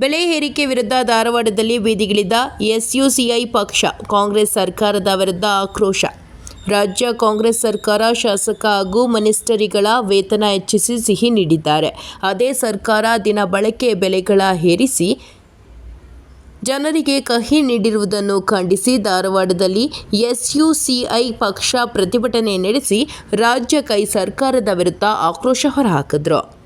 ಬೆಲೆ ಏರಿಕೆ ವಿರುದ್ಧ ಧಾರವಾಡದಲ್ಲಿ ಬೀದಿಗಿಳಿದ ಎಸ್ಯುಸಿಐ ಪಕ್ಷ, ಕಾಂಗ್ರೆಸ್ ಸರ್ಕಾರದ ವಿರುದ್ಧ ಆಕ್ರೋಶ. ರಾಜ್ಯ ಕಾಂಗ್ರೆಸ್ ಸರ್ಕಾರ, ಶಾಸಕ ಹಾಗೂ ಮಿನಿಸ್ಟರಿಗಳ ವೇತನ ಹೆಚ್ಚಿಸಿ ಸಿಹಿ ನೀಡಿದ್ದಾರೆ. ಅದೇ ಸರ್ಕಾರ ದಿನ ಬಳಕೆ ಬೆಲೆಗಳ ಏರಿಸಿ ಜನರಿಗೆ ಕಹಿ ನೀಡಿರುವುದನ್ನು ಖಂಡಿಸಿ ಧಾರವಾಡದಲ್ಲಿ ಎಸ್ಯುಸಿಐ ಪಕ್ಷ ಪ್ರತಿಭಟನೆ ನಡೆಸಿ ರಾಜ್ಯ ಕೈ ಸರ್ಕಾರದ ವಿರುದ್ಧ ಆಕ್ರೋಶ ಹೊರಹಾಕಿದ್ರು.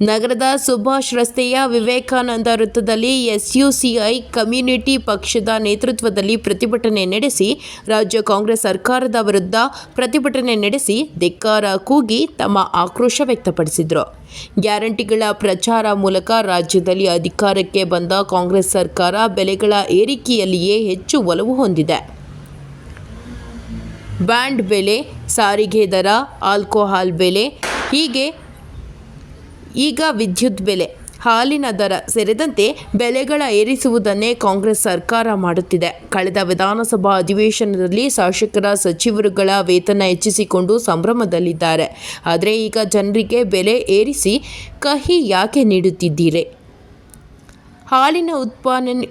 ನಗರದ ಸುಭಾಷ್ ರಸ್ತೆಯ ವಿವೇಕಾನಂದ ವೃತ್ತದಲ್ಲಿ ಎಸ್ಯುಸಿಐ ಕಮ್ಯುನಿಟಿ ಪಕ್ಷದ ನೇತೃತ್ವದಲ್ಲಿ ಪ್ರತಿಭಟನೆ ನಡೆಸಿ, ರಾಜ್ಯ ಕಾಂಗ್ರೆಸ್ ಸರ್ಕಾರದ ವಿರುದ್ಧ ಪ್ರತಿಭಟನೆ ನಡೆಸಿ ಧಿಕ್ಕಾರ ಕೂಗಿ ತಮ್ಮ ಆಕ್ರೋಶ ವ್ಯಕ್ತಪಡಿಸಿದರು. ಗ್ಯಾರಂಟಿಗಳ ಪ್ರಚಾರ ಮೂಲಕ ರಾಜ್ಯದಲ್ಲಿ ಅಧಿಕಾರಕ್ಕೆ ಬಂದ ಕಾಂಗ್ರೆಸ್ ಸರ್ಕಾರ ಬೆಲೆಗಳ ಏರಿಕೆಯಲ್ಲಿಯೇ ಹೆಚ್ಚು ಒಲವು ಹೊಂದಿದೆ. ಬ್ಯಾಂಡ್ ಬೆಲೆ, ಸಾರಿಗೆ ದರ, ಆಲ್ಕೋಹಾಲ್ ಬೆಲೆ ಹೀಗೆ ಈಗ ವಿದ್ಯುತ್ ಬೆಲೆ, ಹಾಲಿನ ದರ ಸೇರಿದಂತೆ ಬೆಲೆಗಳ ಏರಿಸುವುದನ್ನೇ ಕಾಂಗ್ರೆಸ್ ಸರ್ಕಾರ ಮಾಡುತ್ತಿದೆ. ಕಳೆದ ವಿಧಾನಸಭಾ ಅಧಿವೇಶನದಲ್ಲಿ ಶಾಸಕರ ಸಚಿವರುಗಳ ವೇತನ ಹೆಚ್ಚಿಸಿಕೊಂಡು ಸಂಭ್ರಮದಲ್ಲಿದ್ದಾರೆ. ಆದರೆ ಈಗ ಜನರಿಗೆ ಬೆಲೆ ಏರಿಸಿ ಕಹಿ ಯಾಕೆ ನೀಡುತ್ತಿದ್ದೀರಿ? ಹಾಲಿನ ಉತ್ಪಾದನೆ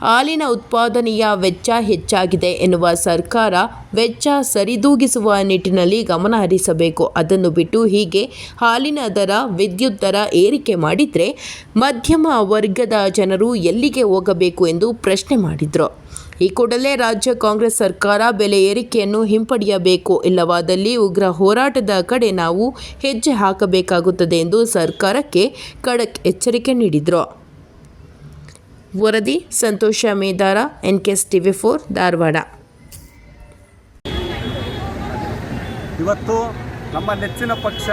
ಹಾಲಿನ ಉತ್ಪಾದನೆಯ ವೆಚ್ಚ ಹೆಚ್ಚಾಗಿದೆ ಎನ್ನುವ ಸರ್ಕಾರ ವೆಚ್ಚ ಸರಿದೂಗಿಸುವ ನಿಟ್ಟಿನಲ್ಲಿ ಗಮನ ಹರಿಸಬೇಕು. ಅದನ್ನು ಬಿಟ್ಟು ಹೀಗೆ ಹಾಲಿನ ದರ, ವಿದ್ಯುತ್ ದರ ಏರಿಕೆ ಮಾಡಿದರೆ ಮಧ್ಯಮ ವರ್ಗದ ಜನರು ಎಲ್ಲಿಗೆ ಹೋಗಬೇಕು ಎಂದು ಪ್ರಶ್ನೆ ಮಾಡಿದರು. ಈ ಕೂಡಲೇ ರಾಜ್ಯ ಕಾಂಗ್ರೆಸ್ ಸರ್ಕಾರ ಬೆಲೆ ಏರಿಕೆಯನ್ನು ಹಿಂಪಡೆಯಬೇಕು. ಇಲ್ಲವಾದಲ್ಲಿ ಉಗ್ರ ಹೋರಾಟದ ಕಡೆ ನಾವು ಹೆಜ್ಜೆ ಹಾಕಬೇಕಾಗುತ್ತದೆ ಎಂದು ಸರ್ಕಾರಕ್ಕೆ ಖಡಕ್ ಎಚ್ಚರಿಕೆ ನೀಡಿದರು. ವರದಿ, Santosh Medara N K S TV four, Dharwad. ಇವತ್ತು ನಮ್ಮ ನೆಚ್ಚಿನ ಪಕ್ಷ,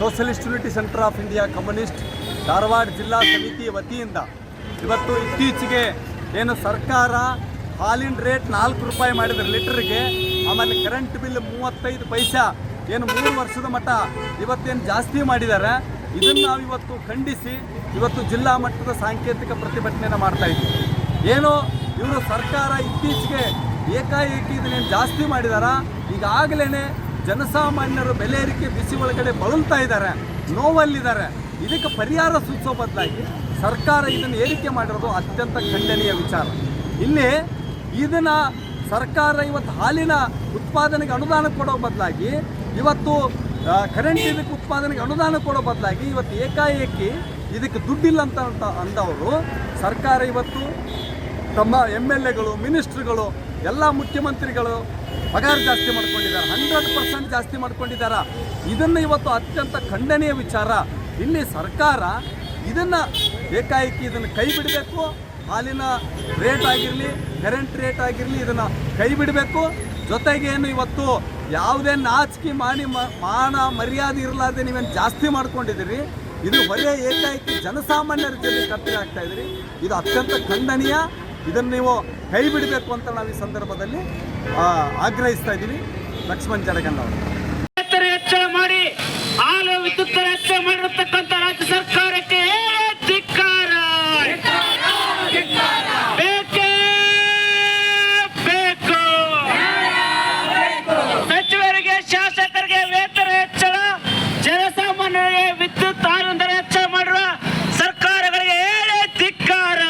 socialist unity centre of India communist, Dharwad ಜಿಲ್ಲಾ ಸಮಿತಿ ವತಿಯಿಂದ ಇವತ್ತು ಇತ್ತೀಚೆಗೆ ಏನು ಸರ್ಕಾರ ಹಾಲಿನ ರೇಟ್ ನಾಲ್ಕು ರೂಪಾಯಿ ಮಾಡಿದ್ರೆ ಲೀಟರ್ಗೆ, ಆಮೇಲೆ ಕರೆಂಟ್ ಬಿಲ್ ಮೂವತ್ತೈದು ಪೈಸಾ, ಏನು ಮೂರು ವರ್ಷದ ಮಟ್ಟ ಇವತ್ತೇನು ಜಾಸ್ತಿ ಮಾಡಿದ್ದಾರೆ. ಇದನ್ನು ನಾವು ಇವತ್ತು ಖಂಡಿಸಿ ಇವತ್ತು ಜಿಲ್ಲಾ ಮಟ್ಟದ ಸಾಂಕೇತಿಕ ಪ್ರತಿಭಟನೆಯನ್ನು ಮಾಡ್ತಾ ಇದ್ದೀವಿ. ಏನೋ ಇವರು ಸರ್ಕಾರ ಇತ್ತೀಚೆಗೆ ಏಕಾಏಕಿ ಇದನ್ನೇನು ಜಾಸ್ತಿ ಮಾಡಿದಾರ? ಈಗಾಗಲೇ ಜನಸಾಮಾನ್ಯರು ಬೆಲೆ ಏರಿಕೆ ಬಿಸಿ ಒಳಗಡೆ ಬಳಲ್ತಾ ಇದ್ದಾರೆ, ನೋವಲ್ಲಿದ್ದಾರೆ. ಇದಕ್ಕೆ ಪರಿಹಾರ ಸೂಚಿಸೋ ಬದಲಾಗಿ ಸರ್ಕಾರ ಇದನ್ನು ಏರಿಕೆ ಮಾಡಿರೋದು ಅತ್ಯಂತ ಖಂಡನೀಯ ವಿಚಾರ. ಇಲ್ಲಿ ಇದನ್ನು ಸರ್ಕಾರ ಇವತ್ತು ಹಾಲಿನ ಉತ್ಪಾದನೆಗೆ ಅನುದಾನ ಕೊಡೋ ಬದಲಾಗಿ ಇವತ್ತು ಕರೆಂಟ್ ಇದಕ್ಕೆ ಉತ್ಪಾದನೆಗೆ ಅನುದಾನ ಕೊಡೋ ಬದಲಾಗಿ ಇವತ್ತು ಏಕಾಏಕಿ ಇದಕ್ಕೆ ದುಡ್ಡಿಲ್ಲ ಅಂತ ಅಂತ ಅಂದವರು, ಸರ್ಕಾರ ಇವತ್ತು ತಮ್ಮ ಎಂ ಎಲ್ ಎಗಳು, ಮಿನಿಸ್ಟ್ರುಗಳು, ಎಲ್ಲ ಮುಖ್ಯಮಂತ್ರಿಗಳು ಪಗಾರ ಜಾಸ್ತಿ ಮಾಡ್ಕೊಂಡಿದ್ದಾರೆ, ಹಂಡ್ರೆಡ್ ಪರ್ಸೆಂಟ್ ಜಾಸ್ತಿ ಮಾಡ್ಕೊಂಡಿದ್ದಾರೆ? ಇದನ್ನು ಇವತ್ತು ಅತ್ಯಂತ ಖಂಡನೀಯ ವಿಚಾರ. ಇಲ್ಲಿ ಸರ್ಕಾರ ಇದನ್ನು ಏಕಾಏಕಿ ಇದನ್ನು ಕೈ ಬಿಡಬೇಕು, ಹಾಲಿನ ರೇಟ್ ಆಗಿರಲಿ ಕರೆಂಟ್ ರೇಟ್ ಆಗಿರಲಿ ಇದನ್ನು ಕೈ ಬಿಡಬೇಕು. ಜೊತೆಗೇನು ಇವತ್ತು ಯಾವುದೇ ನಾಚಿಕೆ ಮಾಡಿ ಮಾನ ಮರ್ಯಾದೆ ಇರಲಾರ್ದೆ ನೀವೇನು ಜಾಸ್ತಿ ಮಾಡ್ಕೊಂಡಿದ್ದೀರಿ? ಇದು ಬರೀ ಏಕಾಏಕಿ ಜನಸಾಮಾನ್ಯರ ಜೊತೆ ಕತ್ತರಿ ಆಗ್ತಾ ಇದ್ದೀರಿ. ಇದು ಅತ್ಯಂತ ಖಂಡನೀಯ. ಇದನ್ನು ನೀವು ಕೈ ಬಿಡಬೇಕು ಅಂತ ನಾವು ಈ ಸಂದರ್ಭದಲ್ಲಿ ಆಗ್ರಹಿಸ್ತಾ ಇದ್ದೀವಿ. ಲಕ್ಷ್ಮಣ್ ಜಡಗನ್ ಅವರು. ವಿದ್ಯುತ್ ಆನಂದರ ಹೆಚ್ಚ ಮಾಡುವ ಸರ್ಕಾರಗಳಿಗೆ ಹೇಳಿ ಧಿಕ್ಕಾರ.